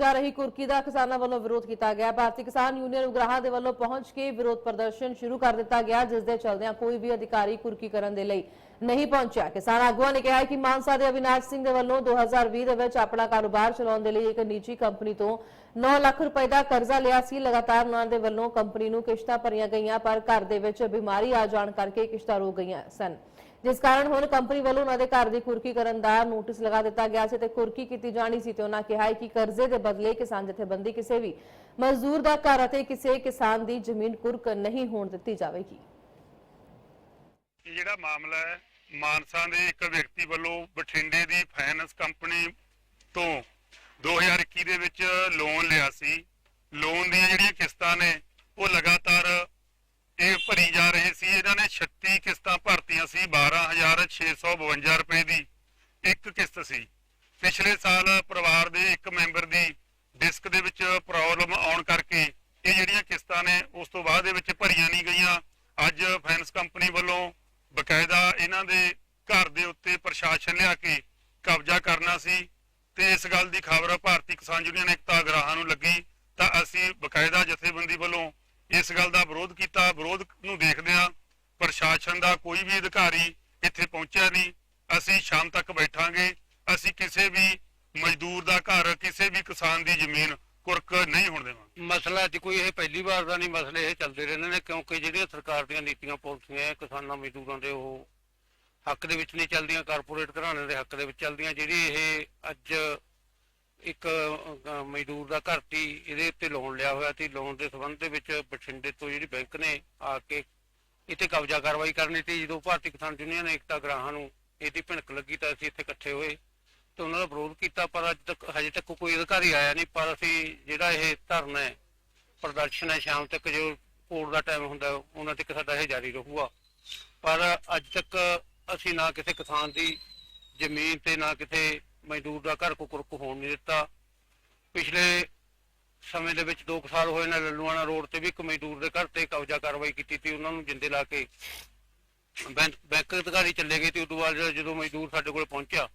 ਜਾ ਰਹੀ ਕੁਰਕੀ ਦਾ ਕਿਸਾਨਾਂ ਵੱਲੋਂ ਵਿਰੋਧ ਕੀਤਾ ਗਿਆ। ਭਾਰਤੀ ਕਿਸਾਨ ਯੂਨੀਅਨ ਉਗਰਾਹਾਂ ਦੇ ਵੱਲੋਂ ਪਹੁੰਚ ਕੇ ਵਿਰੋਧ ਪ੍ਰਦਰਸ਼ਨ ਸ਼ੁਰੂ ਕਰ ਦਿੱਤਾ ਗਿਆ, ਜਿਸ ਦੇ ਚਲਦਿਆਂ ਕੋਈ ਵੀ ਅਧਿਕਾਰੀ ਕੁਰਕੀ ਕਰਨ ਦੇ ਲਈ ਨਹੀਂ ਪਹੁੰਚਿਆ। ਕਿਸਾਨ ਆਗੂਆਂ ਨੇ ਕਿਹਾ ਕਿ ਮਾਨਸਾ ਦੇ ਅਵਿਨਾਸ਼ ਸਿੰਘ ਦੇ ਵੱਲੋਂ 2020 ਦੇ ਵਿੱਚ ਆਪਣਾ ਕਾਰੋਬਾਰ ਚਲਾਉਣ ਦੇ ਲਈ ਇੱਕ ਨਿੱਜੀ ਕੰਪਨੀ ਤੋਂ 9 ਲੱਖ ਰੁਪਏ ਦਾ ਕਰਜ਼ਾ ਲਿਆ ਸੀ। ਲਗਾਤਾਰ ਉਹਨਾਂ ਦੇ ਵੱਲੋਂ ਕੰਪਨੀ ਨੂੰ ਕਿਸ਼ਤਾਂ ਭਰੀਆਂ ਗਈਆਂ, ਪਰ ਘਰ ਦੇ ਵਿੱਚ ਬਿਮਾਰੀ ਆ ਜਾਣ ਕਰਕੇ ਕਿਸ਼ਤਾਂ ਰੁਕ ਗਈਆਂ ਸਨ। ਜਿਸ ਕਾਰਨ ਹੁਣ ਕੰਪਨੀ ਵੱਲੋਂ ਉਹਨਾਂ ਦੇ ਘਰ ਦੀ ਕੁਰਕੀ ਕਰਨ ਦਾ ਨੋਟਿਸ ਲਗਾ ਦਿੱਤਾ ਗਿਆ ਸੀ ਤੇ ਕੁਰਕੀ ਕੀਤੀ ਜਾਣੀ ਸੀ ਤੇ ਉਹਨਾਂ ਕਿਹਾ ਕਿ ਕਰਜ਼ੇ ਦੇ ਬਦਲੇ ਕਿਸਾਨ ਜਥੇਬੰਦੀ ਕਿਸੇ ਵੀ ਮਜ਼ਦੂਰ ਦਾ ਘਰ ਅਤੇ ਕਿਸੇ ਕਿਸਾਨ ਦੀ ਜ਼ਮੀਨ ਕੁਰਕ ਨਹੀਂ ਹੋਣ ਦਿੱਤੀ ਜਾਵੇਗੀ। ਇਹ ਜਿਹੜਾ ਮਾਮਲਾ ਹੈ, ਮਾਨਸਾ ਦੇ ਇੱਕ ਵਿਅਕਤੀ ਵੱਲੋਂ ਬਠਿੰਡੇ ਦੀ ਫਾਈਨੈਂਸ ਕੰਪਨੀ ਤੋਂ 2021 ਦੇ ਵਿੱਚ ਲੋਨ ਲਿਆ ਸੀ। ਲੋਨ ਦੀਆਂ ਜਿਹੜੀਆਂ ਕਿਸ਼ਤਾਂ ਨੇ, ਉਹ ਲਗਾਤਾਰ ਇਹ ਭਰੀ ਜਾ ਰਹੇ ਸੀ। ਇਹਨਾਂ ਨੇ 36 ਕਿਸ਼ਤਾਂ ਭਰਤੀਆਂ ਸੀ 12652 ਰੁਪਏ ਦੀ। ਇੱਕ ਕਿਸ਼ਤ ਸੀ। ਪਿਛਲੇ ਸਾਲ ਪਰਿਵਾਰ ਦੇ ਇੱਕ ਮੈਂਬਰ ਦੀ ਡਿਸਕ ਦੇ ਵਿੱਚ ਪ੍ਰੋਬਲਮ ਆਉਣ ਕਰਕੇ ਇਹ ਜਿਹੜੀਆਂ ਕਿਸ਼ਤਾਂ ਨੇ, ਉਸ ਤੋਂ ਬਾਅਦ ਦੇ ਵਿੱਚ ਭਰੀਆਂ ਨਹੀਂ ਗਈਆਂ। ਅੱਜ ਫਾਈਨੈਂਸ ਕੰਪਨੀ ਵੱਲੋਂ ਬਕਾਇਦਾ ਇਹਨਾਂ ਦੇ ਘਰ ਦੇ ਉੱਤੇ ਪ੍ਰਸ਼ਾਸਨ ਲਿਆ ਕੇ ਕਬਜ਼ਾ ਕਰਨਾ ਸੀ ਤੇ ਇਸ ਗੱਲ ਦੀ ਖਬਰ ਭਾਰਤੀ ਕਿਸਾਨ ਯੂਨੀਅਨ ਏਕਤਾ ਗਰਾਹਾਂ ਨੂੰ ਲੱਗੀ। ਤਾਂ ਅਸੀਂ ਬਕਾਇਦਾ ਜਥੇਬੰਦੀ ਵੱਲੋਂ ਇਸ ਗੱਲ ਦਾ ਵਿਰੋਧ ਕੀਤਾ। ਵਿਰੋਧ ਨੂੰ ਦੇਖਦਿਆਂ ਪ੍ਰਸ਼ਾਸਨ ਦਾ ਕੋਈ ਵੀ ਅਧਿਕਾਰੀ ਇੱਥੇ ਪਹੁੰਚਿਆ ਨਹੀਂ। ਅਸੀਂ ਸ਼ਾਮ ਤੱਕ ਬੈਠਾਂਗੇ। ਅਸੀਂ ਕਿਸੇ ਵੀ ਮਜ਼ਦੂਰ ਦਾ ਘਰ, ਕਿਸੇ ਵੀ ਕਿਸਾਨ ਦੀ ਜ਼ਮੀਨ ਕੁਰਕ ਨਹੀਂ ਹੋਣ ਦੇਵਾਂਗੇ। ਮਸਲਾ ਅੱਜ ਕੋਈ ਇਹ ਪਹਿਲੀ ਵਾਰ ਦਾ ਨਹੀਂ, ਮਸਲੇ ਇਹ ਚੱਲਦੇ ਰਹਿੰਦੇ ਨੇ ਕਿਉਂਕਿ ਜਿਹੜੀਆਂ ਸਰਕਾਰ ਦੀਆਂ ਨੀਤੀਆਂ ਪਾਲਿਸੀਆਂ ਕਿਸਾਨਾਂ, ਮਜ਼ਦੂਰਾਂ ਦੇ ਉਹ ਹੱਕ ਦੇ ਵਿੱਚ ਨਹੀਂ ਚੱਲਦੀਆਂ, ਕਾਰਪੋਰੇਟ ਘਰਾਣੇ ਦੇ ਹੱਕ ਦੇ ਵਿੱਚ ਚੱਲਦੀਆਂ। ਜਿਹੜੀ ਇਹ ਅੱਜ ਇੱਕ ਮਜ਼ਦੂਰ ਦਾ ਘਰ ਤੀ ਇਹਦੇ ਉੱਤੇ ਲੋਨ ਲਿਆ ਹੋਇਆ ਸੀ। ਲੋਨ ਦੇ ਸੰਬੰਧ ਦੇ ਵਿੱਚ ਬਠਿੰਡੇ ਤੋਂ ਜਿਹੜੀ ਬੈਂਕ ਨੇ ਆ ਕੇ ਇੱਥੇ ਕਬਜ਼ਾ ਕਾਰਵਾਈ ਕਰਨੀ ਸੀ। ਜਦੋਂ ਭਾਰਤੀ ਕਿਸਾਨ ਯੂਨੀਅਨ ਏਕਤਾ ਗ੍ਰਾਹਾਂ ਨੂੰ ਇਹਦੀ ਭਿਣਕ ਲੱਗੀ ਤਾਂ ਅਸੀਂ ਇੱਥੇ ਇਕੱਠੇ ਹੋਏ ਤੇ ਉਹਨਾਂ ਦਾ ਵਿਰੋਧ ਕੀਤਾ, ਪਰ ਅੱਜ ਤੱਕ ਹਜੇ ਤੱਕ ਕੋਈ ਅਧਿਕਾਰੀ ਆਇਆ ਨਹੀਂ। ਪਰ ਅਸੀਂ ਜਿਹੜਾ ਇਹ ਧਰਨਾ ਹੈ, ਪ੍ਰਦਰਸ਼ਨ ਹੈ ਸ਼ਾਮ ਤੱਕ, ਜੋ ਕੋਰਟ ਦਾ ਟਾਈਮ ਹੁੰਦਾ, ਉਹਨਾਂ ਤੱਕ ਸਾਡਾ ਇਹ ਜਾਰੀ ਰਹੂਗਾ। ਪਰ ਅੱਜ ਤੱਕ ਅਸੀਂ ਨਾ ਕਿਸੇ ਕਿਸਾਨ ਦੀ ਜ਼ਮੀਨ ਤੇ ਨਾ ਕਿਸੇ ਮਜ਼ਦੂਰ ਦਾ ਘਰ ਕੁਕਰਕ ਹੋਣ ਨਹੀਂ ਦਿੱਤਾ। ਪਿਛਲੇ ਸਮੇਂ ਦੇ ਵਿੱਚ 2 ਸਾਲ ਹੋਏ ਨੇ ਲੱਲੂਆਣਾ ਰੋਡ ਤੇ ਵੀ ਇੱਕ ਮਜ਼ਦੂਰ ਦੇ ਘਰ ਤੇ ਕਬਜ਼ਾ ਕਾਰਵਾਈ ਕੀਤੀ ਤੇ ਉਹਨਾਂ ਨੂੰ ਜਿੰਦੇ ਲਾ ਕੇ ਬੈਂਕ ਬੈਂਕ ਅਧਿਕਾਰੀ ਚੱਲੇ ਗਏ ਤੇ ਉਦੋਂ ਬਾਅਦ ਜਦੋਂ ਮਜ਼ਦੂਰ ਸਾਡੇ ਕੋਲ ਪਹੁੰਚਿਆ